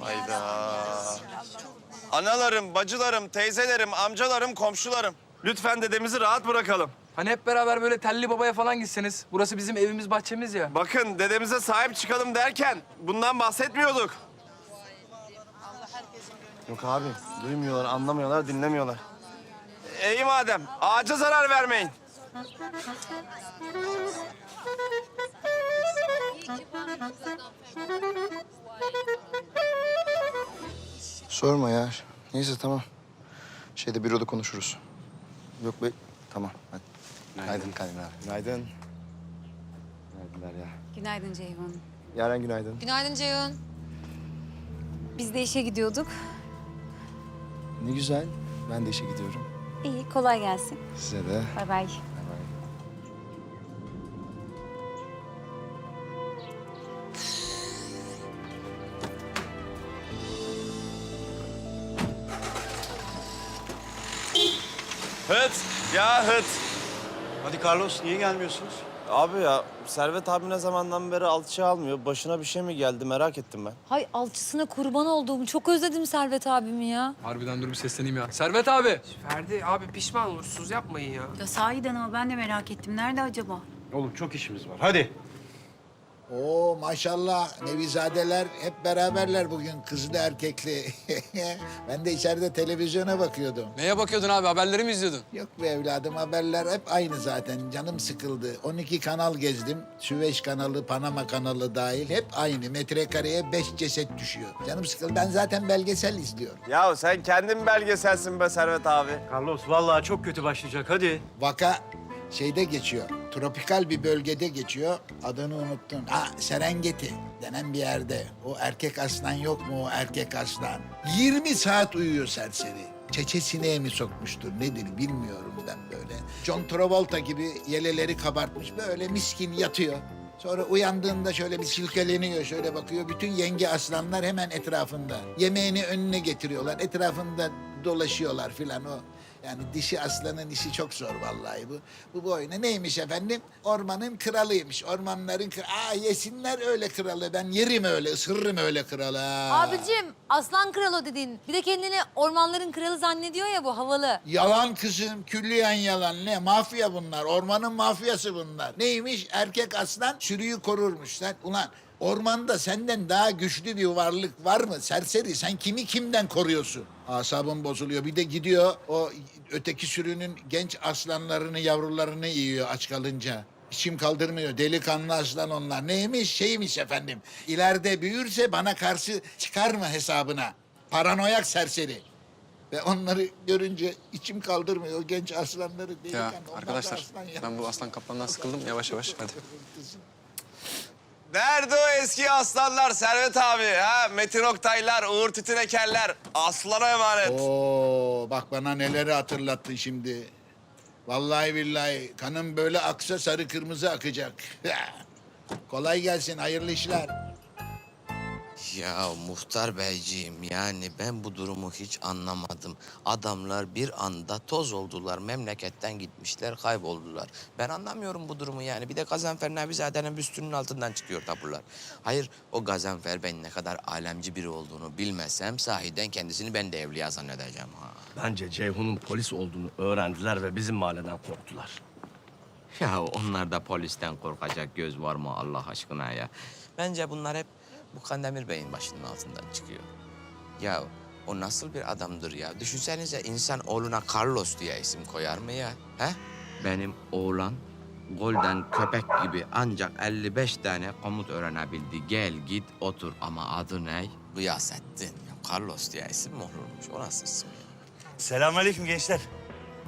Hayda. Analarım, bacılarım, teyzelerim, amcalarım, komşularım. Lütfen dedemizi rahat bırakalım. Hani hep beraber böyle telli babaya falan gitseniz. Burası bizim evimiz, bahçemiz ya. Bakın dedemize sahip çıkalım derken bundan bahsetmiyorduk. Yok abi, duymuyorlar, anlamıyorlar, dinlemiyorlar. İyi madem, ağaca zarar vermeyin. Sorma ya. Neyse tamam. Şeyde büroda konuşuruz. Yok be. Tamam hadi. Günaydın Kadir abi. Günaydın. Günaydınlar ya. Günaydın Ceyhun. Yaren günaydın. Günaydın Ceyhun. Biz de işe gidiyorduk. Ne güzel. Ben de işe gidiyorum. İyi, kolay gelsin. Size de. Bay bay. Hıt, ya hıt. Hadi Carlos niye gelmiyorsunuz? Abi ya, Servet abi ne zamandan beri alçı almıyor. Başına bir şey mi geldi merak ettim ben. Hay alçısına kurban olduğum çok özledim Servet abimi ya. Harbiden dur bir sesleneyim ya. Servet abi. Ferdi abi pişman olursunuz yapmayın ya. Ya sahiden ama ben de merak ettim. Nerede acaba? Oğlum çok işimiz var. Hadi. Oo maşallah Nevizadeler hep beraberler bugün kızlı erkekli. ben de içeride televizyona bakıyordum. Neye bakıyordun abi? Haberleri mi izliyordun? Yok be evladım haberler hep aynı zaten canım sıkıldı. 12 kanal gezdim. Süveyş kanalı, Panama kanalı dahil hep aynı. Metrekareye 5 ceset düşüyor. Canım sıkıldı. Ben zaten belgesel izliyorum. Ya sen kendin belgeselsin be Servet abi. Carlos vallahi çok kötü başlayacak. Hadi. Vaka şeyde geçiyor. Tropikal bir bölgede geçiyor. Adını unuttum. Ha Serengeti denen bir yerde. O erkek aslan yok mu o erkek aslan? 20 saat uyuyor serseri. Çeçe sineğe mi sokmuştur nedir bilmiyorum ben böyle. John Travolta gibi yeleleri kabartmış böyle miskin yatıyor. Sonra uyandığında şöyle bir silkeleniyor, şöyle bakıyor. Bütün yenge aslanlar hemen etrafında. Yemeğini önüne getiriyorlar. Etrafında dolaşıyorlar filan o. Yani dişi aslanın işi çok zor vallahi bu. Bu boyuna neymiş efendim? Ormanın kralıymış. Ormanların kra- Aa yesinler öyle kralı. Ben yerim öyle, ısırırım öyle kralı. ha. Abicim aslan kralı dedin. Bir de kendini ormanların kralı zannediyor ya bu havalı. Yalan kızım, külliyen yalan. Ne? Mafya bunlar. Ormanın mafyası bunlar. Neymiş? Erkek aslan sürüyü korurmuş. Lan, ulan ormanda senden daha güçlü bir varlık var mı? Serseri sen kimi kimden koruyorsun? Asabım bozuluyor. Bir de gidiyor o öteki sürünün genç aslanlarını, yavrularını yiyor aç kalınca. İçim kaldırmıyor. Delikanlı aslan onlar. Neymiş? Şeymiş efendim. İleride büyürse bana karşı çıkar mı hesabına? Paranoyak serseri. Ve onları görünce içim kaldırmıyor. O genç aslanları Ya delikanlı. onlar da arkadaşlar aslan ya. ben bu aslan kaplandan sıkıldım. Yavaş yavaş hadi. Nerede o eski aslanlar Servet abi? Ha? Metin Oktaylar, Uğur Tütünekerler. Aslana emanet. Oo bak bana neleri hatırlattın şimdi. Vallahi billahi kanım böyle aksa sarı kırmızı akacak. Kolay gelsin, hayırlı işler. Ya muhtar beyciğim yani ben bu durumu hiç anlamadım. Adamlar bir anda toz oldular, memleketten gitmişler, kayboldular. Ben anlamıyorum bu durumu yani. Bir de Gazanfer Nevizade'nin büstünün altından çıkıyor taburlar. Hayır, o Gazanfer ben ne kadar alemci biri olduğunu bilmesem sahiden kendisini ben de evliya zannedeceğim ha. Bence Ceyhun'un polis olduğunu öğrendiler ve bizim mahalleden korktular. Ya onlarda polisten korkacak göz var mı Allah aşkına ya? Bence bunlar hep bu Kandemir Bey'in başının altından çıkıyor. Ya o nasıl bir adamdır ya? Düşünsenize insan oğluna Carlos diye isim koyar mı ya? He? Benim oğlan golden köpek gibi ancak 55 tane komut öğrenebildi. Gel git otur ama adı ne? Gıyasettin. Ya Carlos diye isim mi olurmuş? O nasıl isim ya? Selamünaleyküm gençler.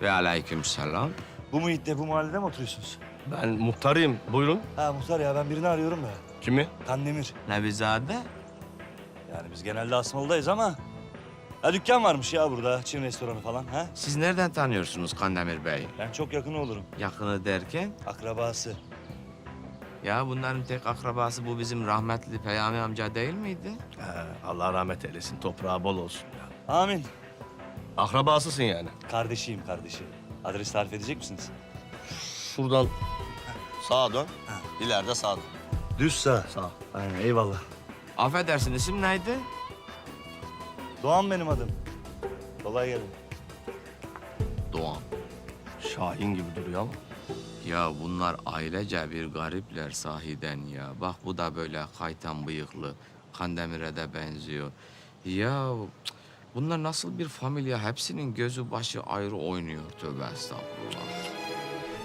Ve aleyküm selam. Bu muhitte, bu mahallede mi oturuyorsunuz? Ben muhtarıyım. Buyurun. Ha muhtar ya ben birini arıyorum da. Kimi? Kandemir. Nevizade? Yani biz genelde Asmalı'dayız ama... Ha dükkan varmış ya burada, Çin restoranı falan ha. Siz nereden tanıyorsunuz Kandemir Bey? Ben çok yakın olurum. Yakını derken? Akrabası. Ya bunların tek akrabası bu bizim rahmetli Peyami amca değil miydi? He, Allah rahmet eylesin. Toprağı bol olsun. Ya. Amin. Akrabasısın yani. Kardeşiyim kardeşi. Adres tarif edecek misiniz? Şuradan sağa dön. İleride sağ dön. Düz sağ. Sağ. Aynen eyvallah. Affedersin isim neydi? Doğan benim adım. Kolay gelin. Doğan. Şahin gibi duruyor ama. Ya bunlar ailece bir garipler sahiden ya. Bak bu da böyle kaytan bıyıklı. Kandemir'e de benziyor. Ya cık, bunlar nasıl bir familya? Hepsinin gözü başı ayrı oynuyor. Tövbe estağfurullah.